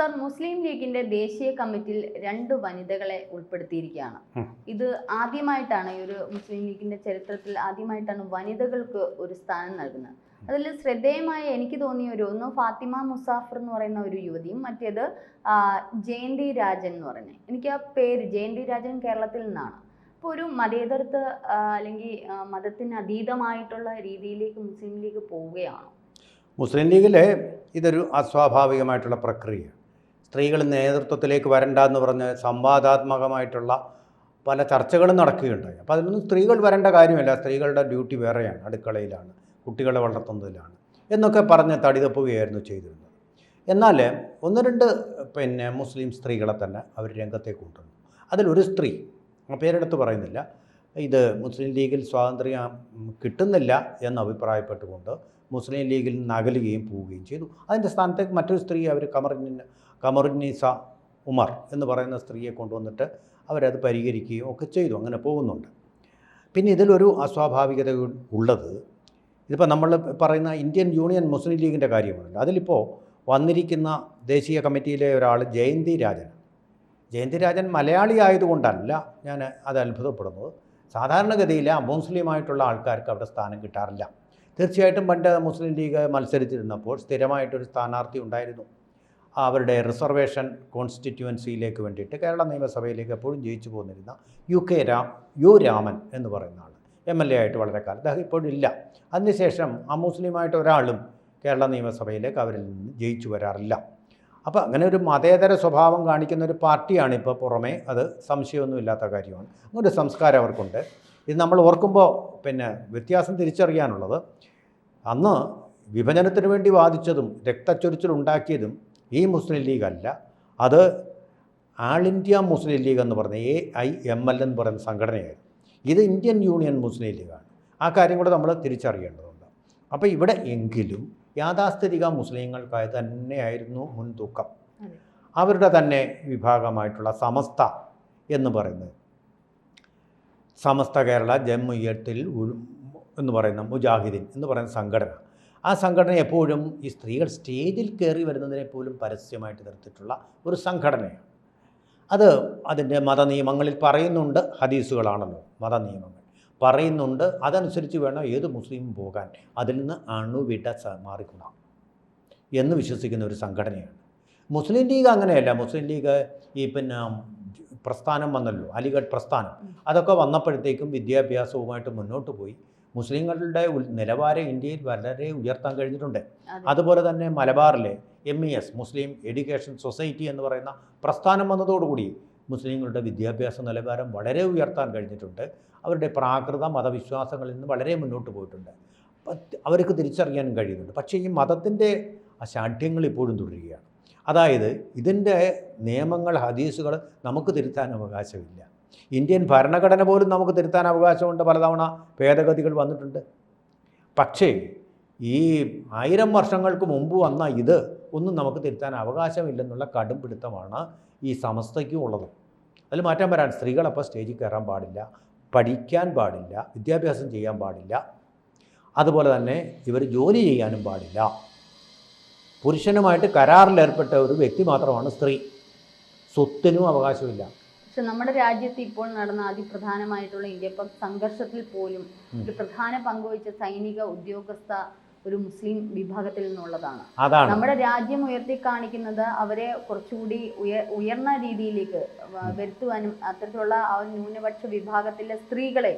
Sir മുസ്ലിം ലീഗിന്റെ ദേശീയ കമ്മിറ്റിയിൽ രണ്ട് വനിതകളെ ഉൾപ്പെടുത്തിയിരിക്കുകയാണ്. ഇത് ആദ്യമായിട്ടാണ് ഈ ഒരു മുസ്ലിം ലീഗിന്റെ ചരിത്രത്തിൽ ആദ്യമായിട്ടാണ് വനിതകൾക്ക് ഒരു സ്ഥാനം നൽകുന്നത്. അതിൽ ശ്രദ്ധേയമായ എനിക്ക് തോന്നിയ ഒരു ഒന്ന് ഫാത്തിമ മുസാഫർ എന്ന് പറയുന്ന ഒരു യുവതിയും മറ്റേത് ജയന്തി രാജൻ എന്ന് പറയുന്നത്. എനിക്ക് ആ പേര് ജയന്തി രാജൻ കേരളത്തിൽ നിന്നാണ്. അപ്പോൾ ഒരു മതേതരത്ത് അല്ലെങ്കിൽ മതത്തിന് അതീതമായിട്ടുള്ള രീതിയിലേക്ക് മുസ്ലിം ലീഗ് പോവുകയാണ്. മുസ്ലിം ലീഗിലെ ഇതൊരു അസ്വാഭാവികമായിട്ടുള്ള പ്രക്രിയ. സ്ത്രീകൾ നേതൃത്വത്തിലേക്ക് വരണ്ട എന്ന് പറഞ്ഞ് സംവാദാത്മകമായിട്ടുള്ള പല ചർച്ചകളും നടക്കുകയുണ്ടായി. അപ്പോൾ അതിലൊന്നും സ്ത്രീകൾ വരേണ്ട കാര്യമല്ല. സ്ത്രീകളുടെ ഡ്യൂട്ടി വേറെയാണ്. അടുക്കളയിലാണ്. കുട്ടികളെ വളർത്തുന്നതിലാണ്. എന്നൊക്കെ പറഞ്ഞ് തടിതപ്പുകയായിരുന്നു ചെയ്തിരുന്നത്. എന്നാൽ ഒന്ന് രണ്ട് പിന്നെ മുസ്ലിം സ്ത്രീകളെ തന്നെ അവർ രംഗത്തേക്ക് കൊണ്ടുവന്നു. അതിലൊരു സ്ത്രീ പേരെടുത്ത് പറയുന്നില്ല ഇത് മുസ്ലിം ലീഗിൽ സ്വാതന്ത്ര്യം കിട്ടുന്നില്ല എന്ന് അഭിപ്രായപ്പെട്ടുകൊണ്ട് മുസ്ലിം ലീഗിൽ നിന്ന് അകലുകയും പോവുകയും ചെയ്തു. അതിന്റെ സ്ഥാനത്തേക്ക് മറ്റൊരു സ്ത്രീ അവർ കമറിൻ കമറുന്നീസ ഉമർ എന്ന് പറയുന്ന സ്ത്രീയെ കൊണ്ടുവന്നിട്ട് അവരത് പരിഹരിക്കുകയും ഒക്കെ ചെയ്തു. അങ്ങനെ പോകുന്നുണ്ട്. പിന്നെ ഇതിലൊരു അസ്വാഭാവികത ഉള്ളത് ഇതിപ്പോൾ നമ്മൾ പറയുന്ന ഇന്ത്യൻ യൂണിയൻ മുസ്ലിം ലീഗിന്റെ കാര്യമാണല്ലോ. അതിലിപ്പോൾ വന്നിരിക്കുന്ന ദേശീയ കമ്മിറ്റിയിലെ ഒരാൾ ജയന്തി രാജൻ. ജയന്തി രാജൻ മലയാളി ആയതുകൊണ്ടല്ല ഞാൻ അത് അത്ഭുതപ്പെടുന്നത്. സാധാരണഗതിയിൽ മുസ്ലിമായിട്ടുള്ള ആൾക്കാർക്ക് അവിടെ സ്ഥാനം കിട്ടാറില്ല. തീർച്ചയായിട്ടും പണ്ട് മുസ്ലിം ലീഗ് മത്സരിച്ചിരുന്നപ്പോൾ സ്ഥിരമായിട്ടൊരു സ്ഥാനാർത്ഥി ഉണ്ടായിരുന്നു. അവരുടെ റിസർവേഷൻ കോൺസ്റ്റിറ്റ്യുവൻസിയിലേക്ക് വേണ്ടിയിട്ട് കേരള നിയമസഭയിലേക്ക് എപ്പോഴും ജയിച്ചു പോന്നിരുന്ന U K Ram U Raman എന്ന് പറയുന്ന ആൾ എം എൽ എ ആയിട്ട് വളരെ കാലം അദ്ദേഹം ഇപ്പോഴും ഇല്ല. അതിനുശേഷം അമുസ്ലിമായിട്ട് ഒരാളും കേരള നിയമസഭയിലേക്ക് അവരിൽ നിന്ന് ജയിച്ചു വരാറില്ല. അപ്പോൾ അങ്ങനെ ഒരു മതേതര സ്വഭാവം കാണിക്കുന്ന ഒരു പാർട്ടിയാണ് ഇപ്പോൾ പുറമേ. അത് സംശയമൊന്നുമില്ലാത്ത കാര്യമാണ്. അങ്ങനൊരു സംസ്കാരം അവർക്കുണ്ട്. ഇത് നമ്മൾ ഓർക്കുമ്പോൾ പിന്നെ വ്യത്യാസം തിരിച്ചറിയാനുള്ളത്. അന്ന് വിഭജനത്തിന് വേണ്ടി വാദിച്ചതും രക്തച്ചൊരിച്ചിലുണ്ടാക്കിയതും ഈ മുസ്ലിം ലീഗ് അല്ല. അത് ആൾ ഇന്ത്യ മുസ്ലിം ലീഗ് എന്ന് പറഞ്ഞ എ ഐ എം എൽ എന്ന് പറയുന്ന സംഘടനയായിരുന്നു. ഇത് ഇന്ത്യൻ യൂണിയൻ മുസ്ലിം ലീഗാണ്. ആ കാര്യം കൂടെ നമ്മൾ തിരിച്ചറിയേണ്ടതുണ്ട്. അപ്പോൾ ഇവിടെ എങ്കിലും യാഥാസ്ഥിതിക മുസ്ലിങ്ങൾക്കായി തന്നെയായിരുന്നു മുൻതൂക്കം. അവരുടെ തന്നെ വിഭാഗമായിട്ടുള്ള സമസ്ത എന്ന് പറയുന്നത് സമസ്ത കേരള ജമ്മുയ്യത്തിൽ എന്ന് പറയുന്ന മുജാഹിദീൻ എന്ന് പറയുന്ന സംഘടന. ആ സംഘടന എപ്പോഴും ഈ സ്ത്രീകൾ സ്റ്റേജിൽ കയറി വരുന്നതിനെ പോലും പരസ്യമായിട്ട് നിർത്തിയിട്ടുള്ള ഒരു സംഘടനയാണ്. അത് അതിന്റെ മതനിയമങ്ങളിൽ പറയുന്നുണ്ട് ഹദീസുകളാണല്ലോ മതനിയമങ്ങൾ. പറയുന്നുണ്ട് അതനുസരിച്ച് വേണം ഏത് മുസ്ലിം പോകാൻ. അതിൽ നിന്ന് അണുവിട മാറിക്കൂടാം എന്ന് വിശ്വസിക്കുന്ന ഒരു സംഘടനയാണ്. മുസ്ലിം ലീഗ് അങ്ങനെയല്ല. മുസ്ലിം ലീഗ് ഈ പിന്നെ പ്രസ്ഥാനം വന്നല്ലോ അലിഗഡ് പ്രസ്ഥാനം. അതൊക്കെ വന്നപ്പോഴത്തേക്കും വിദ്യാഭ്യാസവുമായിട്ട് മുന്നോട്ട് പോയി. മുസ്ലിങ്ങളുടെ നിലവാരം ഇന്ത്യയിൽ വളരെ ഉയർത്താൻ കഴിഞ്ഞിട്ടുണ്ട്. അതുപോലെ തന്നെ മലബാറിലെ M E S Muslim Education Society എന്ന് പറയുന്ന പ്രസ്ഥാനം വന്നതോടുകൂടി മുസ്ലിങ്ങളുടെ വിദ്യാഭ്യാസ നിലവാരം വളരെ ഉയർത്താൻ കഴിഞ്ഞിട്ടുണ്ട്. അവരുടെ പ്രാകൃത മതവിശ്വാസങ്ങളിൽ നിന്ന് വളരെ മുന്നോട്ട് പോയിട്ടുണ്ട്. അവർക്ക് തിരിച്ചറിയാനും കഴിയുന്നുണ്ട്. പക്ഷേ ഈ മതത്തിന്റെ അശാഠ്യങ്ങൾ ഇപ്പോഴും തുടരുകയാണ്. അതായത് ഇതിന്റെ നിയമങ്ങൾ ഹദീസുകൾ നമുക്ക് തിരുത്താൻ അവകാശമില്ല. ഇന്ത്യൻ ഭരണഘടന പോലും നമുക്ക് തിരുത്താൻ അവകാശമുണ്ട് പലതവണ ഭേദഗതികൾ വന്നിട്ടുണ്ട്. പക്ഷേ ഈ ആയിരം വർഷങ്ങൾക്ക് മുമ്പ് വന്ന ഇത് ഒന്നും നമുക്ക് തിരുത്താൻ അവകാശമില്ലെന്നുള്ള കടും പിടുത്തമാണ് ഈ സമസ്തയ്ക്കും ഉള്ളത്. അതിൽ മാറ്റാൻ വരാൻ സ്ത്രീകളപ്പോൾ സ്റ്റേജിൽ കയറാൻ പാടില്ല പഠിക്കാൻ പാടില്ല വിദ്യാഭ്യാസം ചെയ്യാൻ പാടില്ല. അതുപോലെ തന്നെ ഇവർ ജോലി ചെയ്യാനും പാടില്ല. പുരുഷനുമായിട്ട് കരാറിലേർപ്പെട്ട ഒരു വ്യക്തി മാത്രമാണ് സ്ത്രീ. സ്വത്തിനും അവകാശമില്ല. പക്ഷെ നമ്മുടെ രാജ്യത്ത് ഇപ്പോൾ നടന്ന അതിപ്രധാനമായിട്ടുള്ള ഇന്ത്യ പാക് സംഘർഷത്തിൽ പോലും. ഒരു പ്രധാന പങ്കുവഹിച്ച സൈനിക ഉദ്യോഗസ്ഥ ഒരു മുസ്ലിം വിഭാഗത്തിൽ നിന്നുള്ളതാണ്. നമ്മുടെ രാജ്യം ഉയർത്തി കാണിക്കുന്നത് അവരെ കുറച്ചുകൂടി ഉയർ ഉയർന്ന രീതിയിലേക്ക് വരുത്തുവാനും അത്തരത്തിലുള്ള ആ ന്യൂനപക്ഷ വിഭാഗത്തിലെ സ്ത്രീകളെ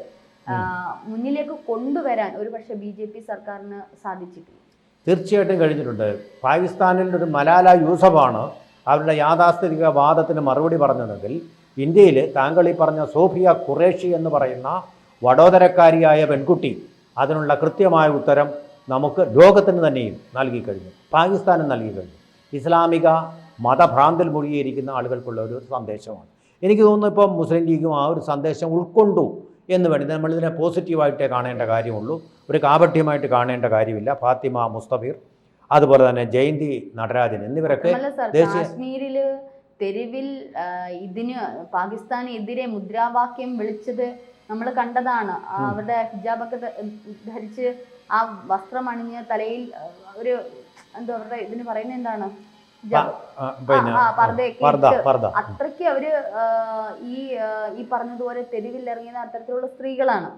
മുന്നിലേക്ക് കൊണ്ടുവരാൻ ഒരു പക്ഷേ ബി ജെ പി സർക്കാരിന് സാധിച്ചിട്ടില്ല. തീർച്ചയായിട്ടും കഴിഞ്ഞിട്ടുണ്ട്. പാകിസ്ഥാനിൽ ഒരു മലാല യൂസഫാണ് അവരുടെ യാഥാസ്ഥിതിക വാദത്തിന് മറുപടി പറഞ്ഞതെങ്കിൽ ഇന്ത്യയിൽ താങ്കൾ ഈ പറഞ്ഞ സോഫിയ ഖുറേഷി എന്ന് പറയുന്ന വടോദരക്കാരിയായ പെൺകുട്ടി അതിനുള്ള കൃത്യമായ ഉത്തരം നമുക്ക് ലോകത്തിന് തന്നെയും നൽകി കഴിഞ്ഞു. പാകിസ്ഥാനും നൽകി കഴിഞ്ഞു. ഇസ്ലാമിക മതഭ്രാന്തിൽ മുഴുകിയിരിക്കുന്ന ആളുകൾക്കുള്ള ഒരു സന്ദേശമാണ്. എനിക്ക് തോന്നുന്നു ഇപ്പോൾ മുസ്ലിം ലീഗും ആ ഒരു സന്ദേശം ഉൾക്കൊണ്ടു എന്ന് വേണ്ടി നമ്മളിതിനെ പോസിറ്റീവായിട്ടേ കാണേണ്ട കാര്യമുള്ളൂ. ഒരു കാപട്യമായിട്ട് കാണേണ്ട കാര്യമില്ല. ഫാത്തിമ മുസ്തഫീർ അതുപോലെ തന്നെ ജയന്തി നടരാജൻ എന്നിവരൊക്കെ ദേശീയ- തെരുവിൽ ഇതിന് പാകിസ്ഥാനെതിരെ മുദ്രാവാക്യം വിളിച്ചത് നമ്മൾ കണ്ടതാണ്. അവരുടെ ഹിജാബൊക്കെ ധരിച്ച് ആ വസ്ത്രം അണിഞ്ഞ് തലയിൽ ഒരു എന്താ പറയുക ഇതിന് പറയുന്നത് എന്താണ് അത്രയ്ക്ക് അവർ ഈ ഈ പറഞ്ഞതുപോലെ തെരുവിൽ ഇറങ്ങിയ അത്തരത്തിലുള്ള സ്ത്രീകളാണ്.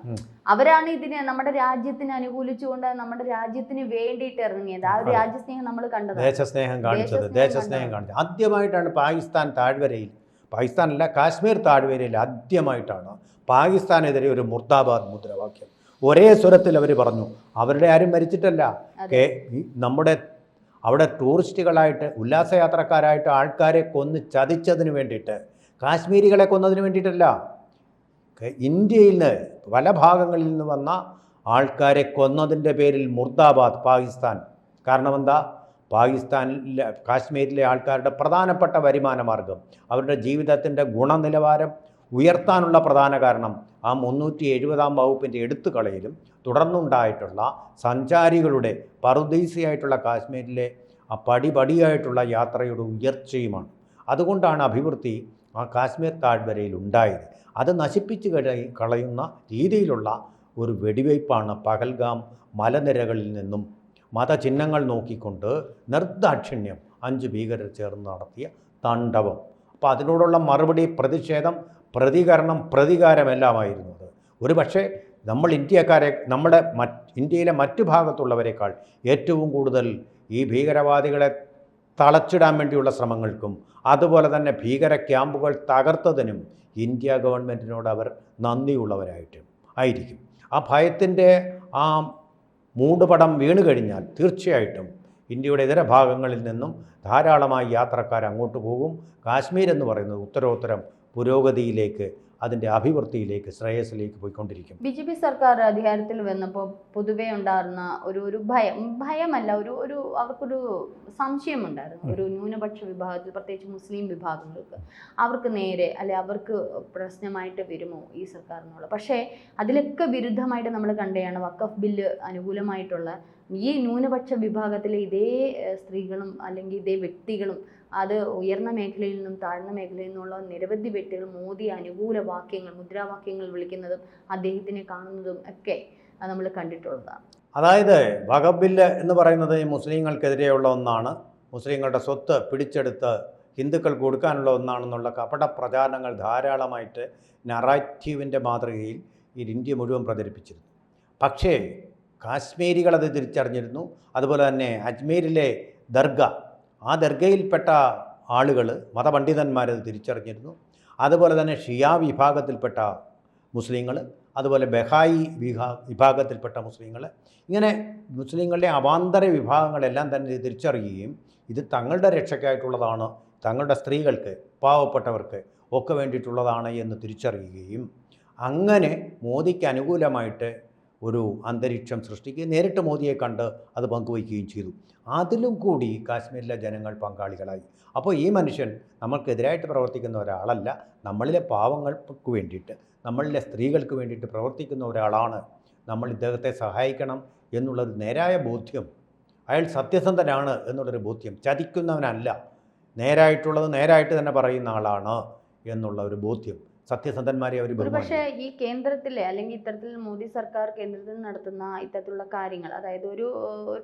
അവരാണ് ഇതിനെ നമ്മുടെ രാജ്യത്തിന് അനുകൂലിച്ചുകൊണ്ട് നമ്മുടെ രാജ്യത്തിന് വേണ്ടിയിട്ട് ഇറങ്ങിയത്. ആ രാജ്യസ്നേഹം നമ്മൾ കണ്ടത് ദേശസ്നേഹം കാണിച്ചത് ദേശസ്നേഹം കാണിച്ചത്. ആദ്യമായിട്ടാണ് പാകിസ്ഥാൻ താഴ്വരയിൽ പാകിസ്ഥാനല്ല കാശ്മീർ താഴ്വരയിൽ ആദ്യമായിട്ടാണ് പാകിസ്ഥാനെതിരെ ഒരു മുർദാബാദ് മുദ്രാവാക്യം. ഒരേ സ്വരത്തിൽ അവർ പറഞ്ഞു. അവരുടെ ആരും മരിച്ചിട്ടല്ല. നമ്മുടെ അവിടെ ടൂറിസ്റ്റുകളായിട്ട് ഉല്ലാസയാത്രക്കാരായിട്ട് ആൾക്കാരെ കൊന്ന് ചതിച്ചതിന് വേണ്ടിയിട്ട് കാശ്മീരികളെ കൊന്നതിന് വേണ്ടിയിട്ടല്ല. ഇന്ത്യയിൽ നിന്ന് പല ഭാഗങ്ങളിൽ നിന്ന് വന്ന ആൾക്കാരെ കൊന്നതിന്റെ പേരിൽ മുർദാബാദ് പാകിസ്ഥാൻ. കാരണം എന്താ? പാകിസ്ഥാനിലെ കാശ്മീരിലെ ആൾക്കാരുടെ പ്രധാനപ്പെട്ട വരുമാന മാർഗം അവരുടെ ജീവിതത്തിന്റെ ഗുണനിലവാരം ഉയർത്താനുള്ള പ്രധാന കാരണം ആ മുന്നൂറ്റി എഴുപതാം വകുപ്പിന്റെ എടുത്തുകളയിലും തുടർന്നുണ്ടായിട്ടുള്ള സഞ്ചാരികളുടെ പറുദീസയായിട്ടുള്ള കാശ്മീരിലെ ആ പടിപടിയായിട്ടുള്ള യാത്രയുടെ ഉയർച്ചയുമാണ്. അതുകൊണ്ടാണ് അഭിവൃദ്ധി ആ കാശ്മീർ താഴ്വരയിൽ ഉണ്ടായത്. അത് നശിപ്പിച്ച് കളയുന്ന രീതിയിലുള്ള ഒരു വെടിവയ്പ്പാണ് പകൽഗാം മലനിരകളിൽ നിന്നും മതചിഹ്നങ്ങൾ നോക്കിക്കൊണ്ട് നിർദാക്ഷിണ്യം അഞ്ച് ഭീകരർ ചേർന്ന് നടത്തിയ താണ്ഡവം. അപ്പോൾ അതിനോടുള്ള മറുപടി പ്രതിഷേധം പ്രതികരണം പ്രതികാരമെല്ലാമായിരുന്നു അത് ഒരു പക്ഷേ നമ്മൾ ഇന്ത്യക്കാരെ നമ്മുടെ ഇന്ത്യയിലെ മറ്റു ഭാഗത്തുള്ളവരെക്കാൾ ഏറ്റവും കൂടുതൽ ഈ ഭീകരവാദികളെ തളച്ചിടാൻ വേണ്ടിയുള്ള ശ്രമങ്ങൾക്കും അതുപോലെ തന്നെ ഭീകര ക്യാമ്പുകൾ തകർത്തതിനും ഇന്ത്യ ഗവൺമെന്റിനോട് അവർ നന്ദിയുള്ളവരായിട്ട് ആയിരിക്കും. ആ ഭയത്തിന്റെ ആ മൂടുപടം വീണ് കഴിഞ്ഞാൽ തീർച്ചയായിട്ടും ഇന്ത്യയുടെ ഇതര ഭാഗങ്ങളിൽ നിന്നും ധാരാളമായി യാത്രക്കാർ അങ്ങോട്ട് പോകും. കാശ്മീർ എന്ന് പറയുന്നത് ഉത്തരോത്തരം പുരോഗതിയിലേക്ക് അതിന്റെ അഭിവൃദ്ധിയിലേക്ക് ശ്രേയസിലേക്ക് പോയിക്കൊണ്ടിരിക്കും. ബി ജെ പി സർക്കാർ അധികാരത്തിൽ വന്നപ്പോൾ പൊതുവേ ഉണ്ടായിരുന്ന ഒരു ഒരു ഭയം ഭയമല്ല ഒരു ഒരു അവർക്കൊരു സംശയമുണ്ടായിരുന്നു. ഒരു ന്യൂനപക്ഷ വിഭാഗത്തിൽ പ്രത്യേകിച്ച് മുസ്ലിം വിഭാഗങ്ങൾക്ക് അവർക്ക് നേരെ അല്ലെ അവർക്ക് പ്രശ്നമായിട്ട് വരുമോ ഈ സർക്കാർ എന്നുള്ള പക്ഷേ അതിലൊക്കെ വിരുദ്ധമായിട്ട് നമ്മൾ കണ്ടെയാണ് വക്കഫ് ബില്ല് അനുകൂലമായിട്ടുള്ള ഈ ന്യൂനപക്ഷ വിഭാഗത്തിലെ ഇതേ സ്ത്രീകളും അല്ലെങ്കിൽ ഇതേ വ്യക്തികളും അത് ഉയർന്ന മേഖലയിൽ നിന്നും താഴ്ന്ന മേഖലയിൽ നിന്നുള്ള നിരവധി വ്യക്തികൾ മോദി അനുകൂല വാക്യങ്ങൾ മുദ്രാവാക്യങ്ങൾ വിളിക്കുന്നതും അദ്ദേഹത്തിനെ കാണുന്നതും ഒക്കെ നമ്മൾ കണ്ടിട്ടുള്ളതാണ്. അതായത് വകബില്ല് എന്ന് പറയുന്നത് മുസ്ലിങ്ങൾക്കെതിരെയുള്ള ഒന്നാണ്. മുസ്ലിങ്ങളുടെ സ്വത്ത് പിടിച്ചെടുത്ത് ഹിന്ദുക്കൾ കൊടുക്കാനുള്ള ഒന്നാണെന്നുള്ള കപട പ്രചാരണങ്ങൾ ധാരാളമായിട്ട് നറാറ്റീവിന്റെ മാതൃകയിൽ ഈ ഇന്ത്യ മുഴുവൻ പ്രചരിപ്പിച്ചിരുന്നു. പക്ഷേ കാശ്മീരികളത് തിരിച്ചറിഞ്ഞിരുന്നു. അതുപോലെ തന്നെ അജ്മീരിലെ ദർഗ ആ ദർഗയിൽപ്പെട്ട ആളുകൾ മതപണ്ഡിതന്മാരത് തിരിച്ചറിഞ്ഞിരുന്നു. അതുപോലെ തന്നെ ഷിയാ വിഭാഗത്തിൽപ്പെട്ട മുസ്ലിങ്ങൾ അതുപോലെ ബെഹായി വിഭാ വിഭാഗത്തിൽപ്പെട്ട മുസ്ലിങ്ങൾ ഇങ്ങനെ മുസ്ലിങ്ങളുടെ അവാന്തര വിഭാഗങ്ങളെല്ലാം തന്നെ തിരിച്ചറിയുകയും ഇത് തങ്ങളുടെ രക്ഷയ്ക്കായിട്ടുള്ളതാണ് തങ്ങളുടെ സ്ത്രീകൾക്ക് പാവപ്പെട്ടവർക്ക് ഒക്കെ വേണ്ടിയിട്ടുള്ളതാണ് എന്ന് തിരിച്ചറിയുകയും അങ്ങനെ മോദിക്ക് അനുകൂലമായിട്ട് ഒരു അന്തരീക്ഷം സൃഷ്ടിക്കുകയും നേരിട്ട് മോദിയെ കണ്ട് അത് പങ്കുവയ്ക്കുകയും ചെയ്തു. അതിലും കൂടി കാശ്മീരിലെ ജനങ്ങൾ പങ്കാളികളായി. അപ്പോൾ ഈ മനുഷ്യൻ നമ്മൾക്കെതിരായിട്ട് പ്രവർത്തിക്കുന്ന ഒരാളല്ല. നമ്മളിലെ പാവങ്ങൾക്ക് വേണ്ടിയിട്ട് നമ്മളിലെ സ്ത്രീകൾക്ക് വേണ്ടിയിട്ട് പ്രവർത്തിക്കുന്ന ഒരാളാണ്. നമ്മൾ ഇദ്ദേഹത്തെ സഹായിക്കണം എന്നുള്ളൊരു നേരായ ബോധ്യം അയാൾ സത്യസന്ധനാണ് എന്നുള്ളൊരു ബോധ്യം ചതിക്കുന്നവനല്ല. നേരായിട്ടുള്ളത് നേരായിട്ട് തന്നെ പറയുന്ന ആളാണ് എന്നുള്ള ഒരു ബോധ്യം സത്യസന്ധന്മാരെ അവർ പക്ഷേ ഈ കേന്ദ്രത്തിലെ അല്ലെങ്കിൽ ഇത്തരത്തിൽ മോദി സർക്കാർ കേന്ദ്രത്തിൽ നടത്തുന്ന ഇത്തരത്തിലുള്ള കാര്യങ്ങൾ അതായത് ഒരു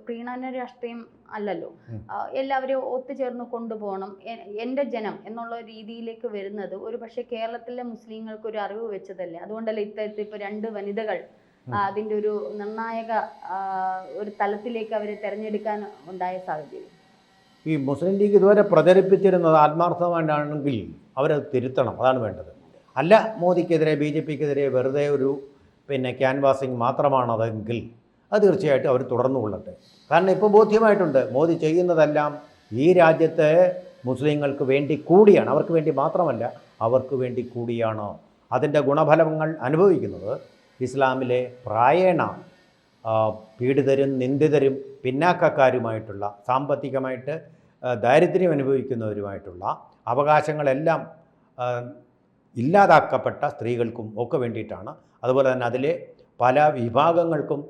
പ്രീണന രാഷ്ട്രീയം അല്ലല്ലോ. എല്ലാവരെയും ഒത്തുചേർന്ന് കൊണ്ടുപോകണം. എന്റെ ജനം എന്നുള്ള രീതിയിലേക്ക് വരുന്നത് ഒരു പക്ഷേ കേരളത്തിലെ മുസ്ലിങ്ങൾക്ക് ഒരു അറിവ് വെച്ചതല്ലേ. അതുകൊണ്ടല്ലേ ഇത്തരത്തിൽ ഇപ്പോൾ രണ്ട് വനിതകൾ അതിന്റെ അതിന്റെ ഒരു നിർണായക ഒരു തലത്തിലേക്ക് അവരെ തിരഞ്ഞെടുക്കാൻ ഉണ്ടായ സാഹചര്യം. ഈ മുസ്ലിം ലീഗ് ഇതുവരെ പ്രചരിപ്പിച്ചിരുന്നത് ആത്മാർത്ഥമായിട്ടാണെങ്കിൽ അവരത് തിരുത്തണം. അതാണ് വേണ്ടത്. അല്ല മോദിക്കെതിരെ ബി ജെ പിക്കെതിരെ വെറുതെ ഒരു പിന്നെ ക്യാൻവാസിങ് മാത്രമാണതെങ്കിൽ അത് തീർച്ചയായിട്ടും അവർ തുടർന്നു കൊള്ളട്ടെ. കാരണം ഇപ്പോൾ ബോധ്യമായിട്ടുണ്ട് മോദി ചെയ്യുന്നതെല്ലാം ഈ രാജ്യത്തെ മുസ്ലിങ്ങൾക്ക് വേണ്ടി കൂടിയാണ്. അവർക്ക് വേണ്ടി മാത്രമല്ല അവർക്ക് വേണ്ടി കൂടിയാണ് അതിന്റെ ഗുണഫലങ്ങൾ അനുഭവിക്കുന്നത്. ഇസ്ലാമിലെ പ്രായേണ പീഡിതരും നിന്ദിതരും പിന്നാക്കക്കാരുമായിട്ടുള്ള സാമ്പത്തികമായിട്ട് ദാരിദ്ര്യം അനുഭവിക്കുന്നവരുമായിട്ടുള്ള അവകാശങ്ങളെല്ലാം ഇല്ലാതാക്കപ്പെട്ട സ്ത്രീകൾക്കും ഒക്കെ വേണ്ടിയിട്ടാണ്. അതുപോലെ തന്നെ അതിലെ പല വിഭാഗങ്ങൾക്കും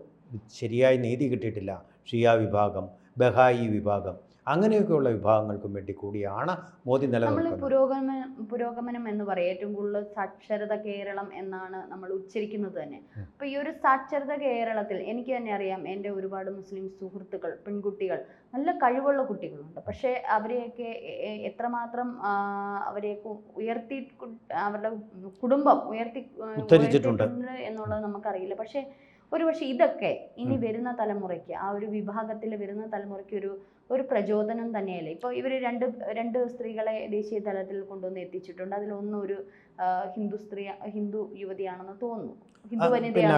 ശരിയായ നീതി കിട്ടിയിട്ടില്ല. ഷിയ വിഭാഗം ബഹായി വിഭാഗം. അങ്ങനെയൊക്കെയുള്ള വിഭാഗങ്ങൾക്കും വേണ്ടി കൂടിയാണ് മോദി നിലനിൽക്കുന്നത്. പുരോഗമനം പുരോഗമനം എന്ന് പറയും ഏറ്റവും കൂടുതൽ സാക്ഷരത കേരളം എന്നാണ് നമ്മൾ ഉച്ചരിക്കുന്നത് തന്നെ. അപ്പോൾ അപ്പൊ ഈ ഒരു സാക്ഷരത കേരളത്തിൽ എനിക്ക് തന്നെ അറിയാം എന്റെ ഒരുപാട് മുസ്ലിം സുഹൃത്തുക്കൾ പെൺകുട്ടികൾ നല്ല കഴിവുള്ള കുട്ടികളുണ്ട്. പക്ഷേ അവരെയൊക്കെ എത്രമാത്രം അവരെയൊക്കെ ഉയർത്തി അവരുടെ കുടുംബം ഉയർത്തി. എന്നുള്ളത് നമുക്കറിയില്ല. പക്ഷേ ഒരുപക്ഷെ ഇതൊക്കെ ഇനി വരുന്ന തലമുറയ്ക്ക് ആ ഒരു വിഭാഗത്തിൽ വരുന്ന തലമുറയ്ക്ക് ഒരു ഒരു പ്രചോദനം തന്നെയല്ലേ? ഇപ്പോൾ ഇവർ രണ്ട് രണ്ട് സ്ത്രീകളെ ദേശീയ തലത്തിൽ കൊണ്ടുവന്ന് എത്തിച്ചിട്ടുണ്ട്. ഒന്ന് ഒരു ഹിന്ദു സ്ത്രീ ഹിന്ദു യുവതിയാണെന്ന് തോന്നുന്നു. ഹിന്ദു വനിതയാണ്.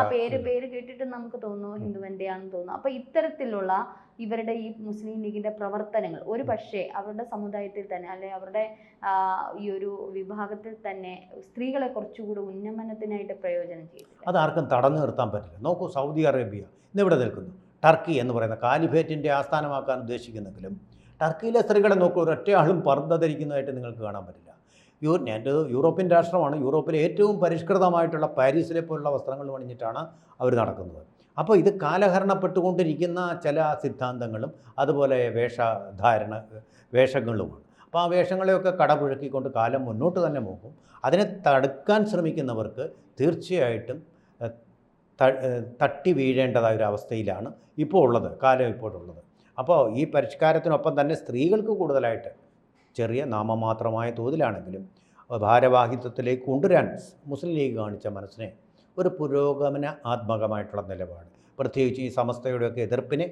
ആ പേര് പേര് കേട്ടിട്ട് നമുക്ക് തോന്നുന്നു ഹിന്ദു വനിതയാണെന്ന് തോന്നുന്നു. അപ്പൊ ഇത്തരത്തിലുള്ള ഇവരുടെ ഈ മുസ്ലിം ലീഗിന്റെ പ്രവർത്തനങ്ങൾ. ഒരു പക്ഷേ അവരുടെ സമുദായത്തിൽ തന്നെ അല്ലെങ്കിൽ അവരുടെ ഈ ഒരു വിഭാഗത്തിൽ തന്നെ സ്ത്രീകളെ കുറച്ചുകൂടി ഉന്നമനത്തിനായിട്ട് പ്രയോജനം അത് ആർക്കും തടഞ്ഞു നിർത്താൻ പറ്റില്ല. നോക്കൂ സൗദി അറേബ്യ ഇന്നിവിടെ നിൽക്കുന്നു? ടർക്കി എന്ന് പറയുന്ന കാലിഫേറ്റിന്റെ ആസ്ഥാനമാക്കാൻ ഉദ്ദേശിക്കുന്നെങ്കിലും ടർക്കിയിലെ സ്ത്രീകളെ നോക്കൂ ഒരൊറ്റയാളും പർദ്ധ ധരിക്കുന്നതായിട്ട് നിങ്ങൾക്ക് കാണാൻ പറ്റില്ല. യൂ എന്റെ യൂറോപ്യൻ രാഷ്ട്രമാണ്. യൂറോപ്പിലെ ഏറ്റവും പരിഷ്കൃതമായിട്ടുള്ള പാരീസിലെ പോലുള്ള വസ്ത്രങ്ങൾ അണിഞ്ഞിട്ടാണ് അവർ നടക്കുന്നത്. അപ്പോൾ ഇത് കാലഹരണപ്പെട്ടുകൊണ്ടിരിക്കുന്ന ചില സിദ്ധാന്തങ്ങളും അതുപോലെ വേഷധാരണ വേഷങ്ങളുമാണ്. അപ്പോൾ ആ വേഷങ്ങളെയൊക്കെ കടപുഴക്കിക്കൊണ്ട് കാലം മുന്നോട്ട് തന്നെ പോകും. അതിനെ തടുക്കാൻ ശ്രമിക്കുന്നവർക്ക് തീർച്ചയായിട്ടും തട്ടി വീഴേണ്ടതായ ഒരു അവസ്ഥയിലാണ് ഇപ്പോൾ ഉള്ളത് കാലം ഇപ്പോഴുള്ളത് അപ്പോൾ ഈ പരിഷ്കാരത്തിനൊപ്പം തന്നെ സ്ത്രീകൾക്ക് കൂടുതലായിട്ട് ചെറിയ നാമമാത്രമായ തോതിലാണെങ്കിലും ഭാരവാഹിത്വത്തിലേക്ക് കൊണ്ടുവരാൻ മുസ്ലിം ലീഗ് കാണിച്ച മനസ്സിനെ ഒരു പുരോഗമന ആത്മകമായിട്ടുള്ള നിലപാട്. പ്രത്യേകിച്ച് ഈ സമസ്തയുടെയൊക്കെ എതിർപ്പിനെ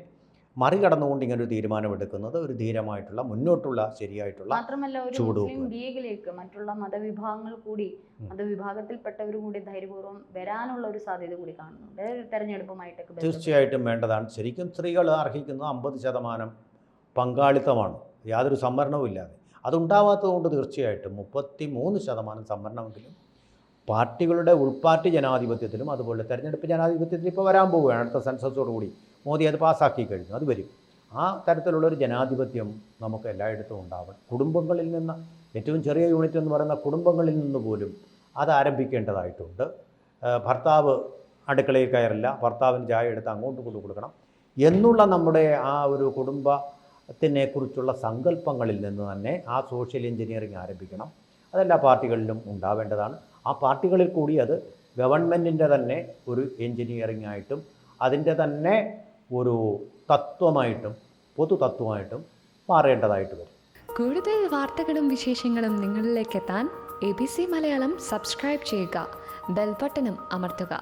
മറികടന്നുകൊണ്ട് ഇങ്ങനെ ഒരു തീരുമാനമെടുക്കുന്നത് ഒരു ധീരമായിട്ടുള്ള മുന്നോട്ടുള്ള ശരിയായിട്ടുള്ള മാത്രമല്ല ഒരു. മുസ്ലിം ലീഗിലേക്ക് മറ്റുള്ള മതവിഭാഗങ്ങൾ കൂടി. മതവിഭാഗത്തിൽപ്പെട്ടവർ കൂടി ധൈര്യപൂർവം വരാനുള്ള ഒരു സാധ്യത കൂടി കാണുന്നുണ്ട്. തെരഞ്ഞെടുപ്പുമായിട്ടൊക്കെ തീർച്ചയായിട്ടും വേണ്ടതാണ്. ശരിക്കും സ്ത്രീകൾ അർഹിക്കുന്ന അമ്പത് ശതമാനം പങ്കാളിത്തമാണ്. യാതൊരു സംവരണവും ഇല്ലാതെ അതുണ്ടാവാത്തത് കൊണ്ട് തീർച്ചയായിട്ടും മുപ്പത്തി മൂന്ന് ശതമാനം സംവരണമെങ്കിലും പാർട്ടികളുടെ ഉൾപാർട്ടി ജനാധിപത്യത്തിലും അതുപോലെ തെരഞ്ഞെടുപ്പ് ജനാധിപത്യത്തിൽ ഇപ്പോൾ വരാൻ പോവുകയാണ് അടുത്ത സെൻസസോടുകൂടി മോദി അത് പാസ്സാക്കി കഴിഞ്ഞു അത് വരും. ആ തരത്തിലുള്ളൊരു ജനാധിപത്യം നമുക്ക് എല്ലായിടത്തും ഉണ്ടാവണം. കുടുംബങ്ങളിൽ നിന്ന് ഏറ്റവും ചെറിയ യൂണിറ്റ് എന്ന് പറയുന്ന കുടുംബങ്ങളിൽ നിന്ന് പോലും അത് ആരംഭിക്കേണ്ടതായിട്ടുണ്ട്. ഭർത്താവ് അടുക്കളയിൽ കയറില്ല ഭർത്താവിന് ചായ എടുത്ത് അങ്ങോട്ട് കൊണ്ടു കൊടുക്കണം എന്നുള്ള നമ്മുടെ ആ ഒരു കുടുംബത്തിനെ കുറിച്ചുള്ള സങ്കല്പങ്ങളിൽ നിന്ന് തന്നെ ആ സോഷ്യൽ എഞ്ചിനീയറിംഗ് ആരംഭിക്കണം. അതെല്ലാ പാർട്ടികളിലും ഉണ്ടാവേണ്ടതാണ്. ആ പാർട്ടികളിൽ കൂടി അത് ഗവൺമെന്റിന്റെ തന്നെ ഒരു എൻജിനീയറിംഗ് ആയിട്ടും അതിന്റെ തന്നെ ഒരു തത്വമായിട്ടും പൊതു തത്വമായിട്ടും മാറേണ്ടതായിട്ട് വരും. കൂടുതൽ വാർത്തകളും വിശേഷങ്ങളും നിങ്ങളിലേക്ക് എത്താൻ A B C Malayalam subscribe ചെയ്യുക ബെൽബട്ടനും അമർത്തുക.